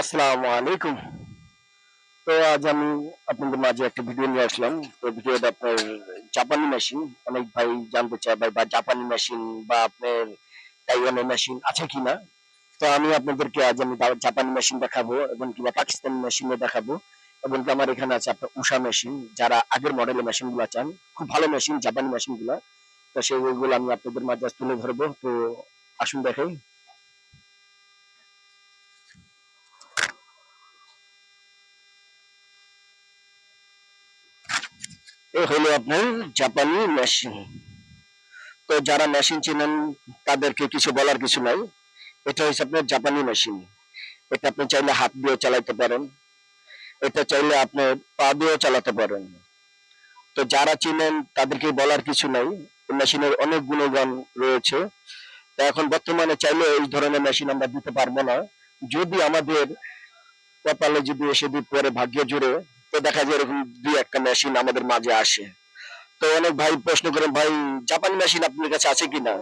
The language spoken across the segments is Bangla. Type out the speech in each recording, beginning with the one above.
আসসালামু আলাইকুম তো আজ আমি আপনাদের মাঝে একটা ভিডিও নিয়ে আসলাম। তো ভিডিওটা আপনার জাপানি মেশিন অনেক ভাই জানতে চায় ভাই, বা জাপানি মেশিন বা আপনার মেশিন আছে তো আমি আপনাদেরকে আজ আমি জাপানি মেশিন দেখাবো এবং কিংবা পাকিস্তানি মেশিনে দেখাবো। এবং আমার এখানে আছে আপনার উষা মেশিন যারা আগের মডেলের মেশিনগুলা চান। খুব ভালো মেশিন জাপানি মেশিনগুলা। তো সেইগুলো আমি আপনাদের মাঝে তুলে ধরবো। তো আসুন দেখাই। এ হলো আপনার জাপানি মেশিন তো যারা মেশিন চেনেন, তাদেরকে কিছু বলার কিছু নাই। এটা হচ্ছে আপনার জাপানি মেশিন এটা আপনি চাইলে হাত দিয়ে চালাতে পারেন। এটা চাইলে আপনি পা দিয়েও চালাতে পারেন। তো যারা চিনেন, তাদেরকে বলার কিছু নাই। মেশিনের অনেক গুণগান রয়েছে। তো এখন বর্তমানে চাইলে এই ধরনের মেশিন আমরা দিতে পারব না। যদি আমাদের কপালে যদি এসে পরে ভাগ্যে জুড়ে তো দেখা যায় এরকম দুই একটা মেশিন আমাদের মাঝে আসে। তো অনেক ভাই প্রশ্ন করেন, ভাই, জাপানি মেশিন আপনার কাছে আছে কিনা?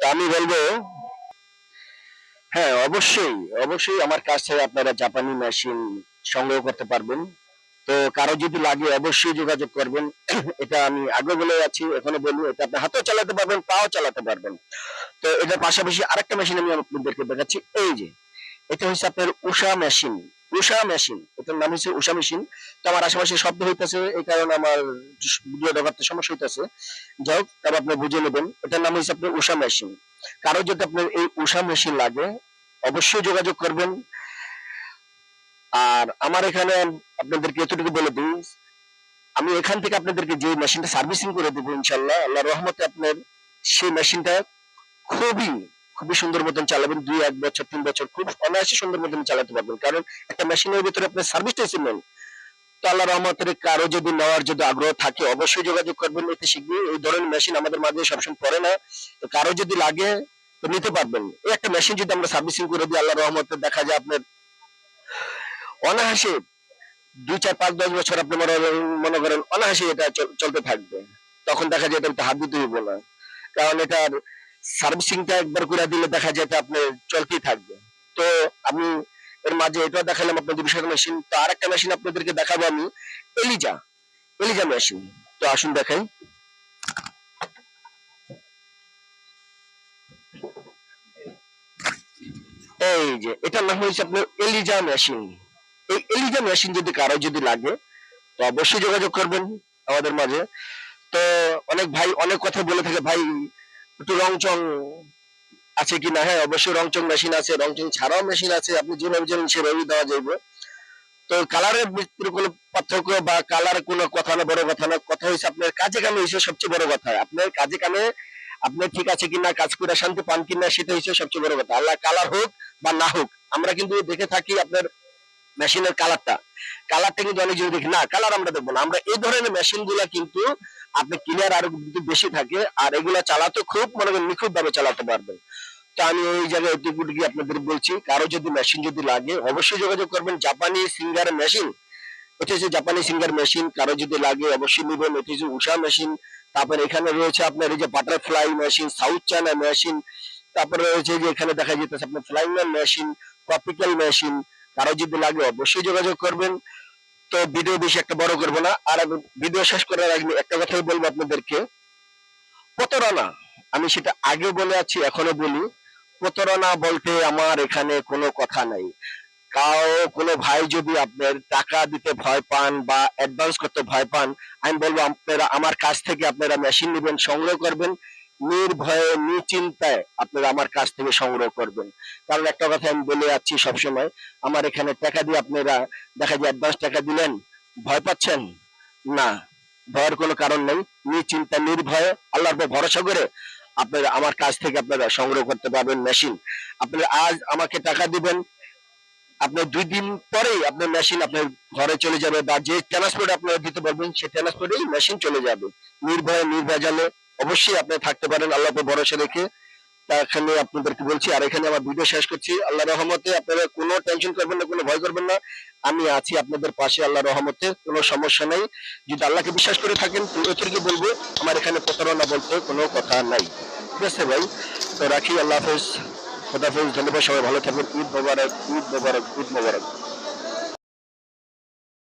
তো আমি বলব হ্যাঁ অবশ্যই অবশ্যই আমার কাছ থেকে আপনারা জাপানি মেশিন সংগ্রহ করতে পারবেন। তো কারও যদি লাগে অবশ্যই যোগাযোগ করবেন। এটা আমি আগে বলে যাচ্ছি, এখানে বলি, এটা আপনি হাতেও চালাতে পারবেন, পাও চালাতে পারবেন। তো এটার পাশাপাশি আরেকটা মেশিন আমি আপনাদেরকে দেখাচ্ছি, এই যে, এটা হচ্ছে আপনার উষা মেশিন উষা মেশিন। এটার নাম হচ্ছে উষা মেশিন। তো আমার আশেপাশে শব্দ হইতেছে, এই কারণে আমার ভিডিও দেখাতে সমস্যা হইতেছে। যাই হোক তবে আপনি বুঝে নেবেন, এটার নাম হচ্ছে আপনার উষা মেশিন। কারও যদি আপনার এই উষা মেশিন লাগে, অবশ্যই যোগাযোগ করবেন। আর আমার এখানে আপনাদেরকে এতটুকু বলে দিই, আমি এখান থেকে আপনাদেরকে যে মেশিনটা সার্ভিসিং করে দেবো, ইনশাল্লাহ আল্লাহ রহমতে আপনার সেই মেশিনটা খুবই খুবই সুন্দর মতন চালাবেন, দুই, এক বছর, তিন বছর খুব অনায়াসে সুন্দর মতন চালাতে পারবেন। কারণ একটা মেশিনের ভিতরে আপনার সার্ভিসটা নেন তো আল্লাহ রহমতের কারও যদি নেওয়ার যদি আগ্রহ থাকে, অবশ্যই যোগাযোগ করবেন এতে শিখবে এই ধরনের মেশিন আমাদের মাঝে সবসময় পড়ে না। তো কারও যদি লাগে, তো নিতে পারবেন। এই একটা মেশিন যদি আমরা সার্ভিসিং করে দিই আল্লাহ রহমতে দেখা যায় আপনার অনায়াসে দুই, চার, পাঁচ, দশ বছর আপনি মনে করেন- অনায়াসে এটা চলতে থাকবে। তখন দেখা যায় এটা হাত দিতে হইব না। কারণ এটার সার্ভিসিংটা একবার করে দিলে দেখা যায় এটা আপনার চলতেই থাকবে। তো আমি এর মাঝে এটা দেখালাম আপনাদের বিষয় মেশিন তো আরেকটা মেশিন আপনাদেরকে দেখাবো আমি এলিজা এলিজা মেশিন তো আসুন দেখাই। এই যে এটার নাম হয়েছে আপনার এলিজা মেশিন এই এলিজা মেশিন যদি কারও যদি লাগে, তো অবশ্যই যোগাযোগ করবেন আমাদের মাঝে। তো অনেক ভাই অনেক কথা বলে থাকে, ভাই একটু রং চং আছে কি না হ্যাঁ অবশ্যই রং চং মেশিন আছে। রং চং ছাড়াও মেশিন আছে। আপনি যেভাবে যেমন সেভাবেই দেওয়া যাইবে। তো কালারের ভিতরে কোনো পার্থক্য বা কালার কোনো কথা না, বড় কথা না। কথা হয়েছে আপনার কাজে কামে হয়েছে সবচেয়ে বড় কথা। আপনার কাজে কামে আপনি ঠিক আছে কিনা, কাজ করে শান্তি পান কিনা, সেটা হচ্ছে সবচেয়ে বড় কথা। আল্লাহ কালার হোক বা না হোক, আমরা কিন্তু দেখে থাকি আপনার মেশিনের কালারটা কালারটা কিন্তু অনেক জিনিস দেখি। না কালার আমরা দেখব না। আমরা এই ধরনের মেশিনগুলা কিন্তু আপনি ক্লিয়ার আরও বেশি থাকে আর এগুলা চালাতে খুব, মনে করেন নিখুঁত ভাবে চালাতে পারবেন। তো আমি এই জায়গায় এটুকু কি আপনাদের বলছি, কারও যদি মেশিন যদি লাগে, অবশ্যই যোগাযোগ করবেন জাপানি সিঙ্গার মেশিন এটা হচ্ছে জাপানি সিঙ্গার মেশিন কারও যদি লাগে, অবশ্যই নেবেন। এটা হচ্ছে উষা মেশিন তারপরে এখানে রয়েছে আপনার এই যে butterfly machine south China machine তারপরে রয়েছে যে এখানে দেখা যেতেছে আপনার ফ্লাইং মেশিন ট্রপিক্যাল মেশিন কারও যদি লাগে অবশ্যই যোগাযোগ করবেন। তো ভিডিও বেশি একটা বড় করব না। আর আমি ভিডিও শেষ করার আগে একটা কথাই বলব আপনাদেরকে। প্রতারণা, আমি সেটা আগে বলে আছি, এখনও বলি। প্রতারণা বলতে আমার এখানে কোনো কথা নাই। কাও, কোনো ভাই যদি আপনার টাকা দিতে ভয় পান বা অ্যাডভান্স করতে ভয় পান, আমি বলব আপনারা আমার কাছ থেকে আপনারা মেশিন নেবেন, সংগ্রহ করবেন। নির্ভয়ে, নিশ্চিন্তায় আপনারা আমার কাছ থেকে সংগ্রহ করবেন। কারণ একটা কথা আমি বলে যাচ্ছি সবসময়, আমার এখানে টাকা দিয়ে আপনারা দেখা যায় অ্যাডভান্স টাকা দিলেন, ভয় পাচ্ছেন? না, ভয়ের কোনো কারণ নেই। নিশ্চিন্তা, নির্ভয়ে, আল্লাহর উপর ভরসা করে আপনারা আমার কাছ থেকে আপনারা সংগ্রহ করতে পারবেন মেশিন আপনারা আজ আমাকে টাকা দিবেন আপনার দুই দিন পরেই আপনার মেশিন আপনার ঘরে চলে যাবে বা যে ট্রান্সপোর্ট আপনারা দিতে পারবেন, সেই ট্রান্সপোর্টেই মেশিন চলে যাবে। নির্ভয়ে, নির্ভেজালে অবশ্যই আপনি থাকতে পারেন, আল্লাহ উপর ভরসা রেখে। এখানে আপনাদেরকে বলছি, আর এখানে আমার ভিডিও শেষ করছি। আল্লাহ রহমতে আপনারা কোনো টেনশন করবেন না, কোনো ভয় করবেন না। আমি আছি আপনাদের পাশে আল্লাহ রহমতে, কোনো সমস্যা নেই। যদি আল্লাহকে বিশ্বাস করে থাকেন এতটুকু বলব, আমার এখানে প্রতারণা বলতে কোনো কথা নাই। ঠিক আছে ভাই? তো রাখি, আল্লাহ হাফেজ। খোদাফেজ ধন্যবাদ সবাই, ভালো থাকবেন। ঈদ মোবারক ঈদ মোবারক ঈদ মোবারক।